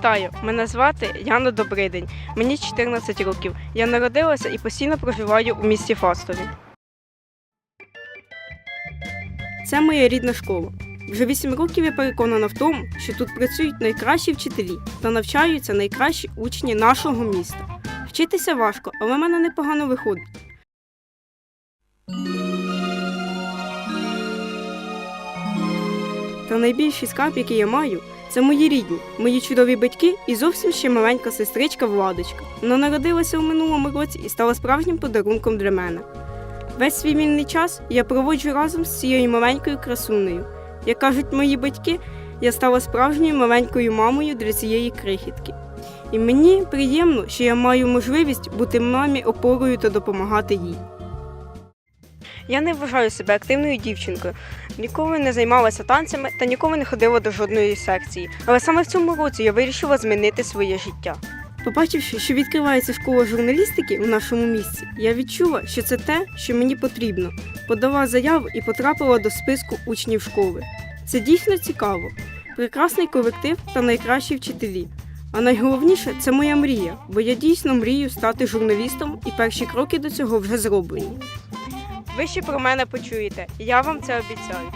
Вітаю! Мене звати Яна Добридень. Мені 14 років. Я народилася і постійно проживаю у місті Фастові. Це моя рідна школа. Вже 8 років я переконана в тому, що тут працюють найкращі вчителі та навчаються найкращі учні нашого міста. Вчитися важко, але в мене непогано виходить. Та найбільший скарб, який я маю, це мої рідні, мої чудові батьки і зовсім ще маленька сестричка Владочка. Вона народилася у минулому році і стала справжнім подарунком для мене. Весь свій вільний час я проводжу разом з цією маленькою красунею. Як кажуть мої батьки, я стала справжньою маленькою мамою для цієї крихітки. І мені приємно, що я маю можливість бути мамі опорою та допомагати їй. Я не вважаю себе активною дівчинкою, ніколи не займалася танцями та ніколи не ходила до жодної секції. Але саме в цьому році я вирішила змінити своє життя. Побачивши, що відкривається школа журналістики у нашому місті, я відчула, що це те, що мені потрібно. Подала заяву і потрапила до списку учнів школи. Це дійсно цікаво. Прекрасний колектив та найкращі вчителі. А найголовніше це моя мрія, бо я дійсно мрію стати журналістом, і перші кроки до цього вже зроблені. Ви ще про мене почуєте, я вам це обіцяю.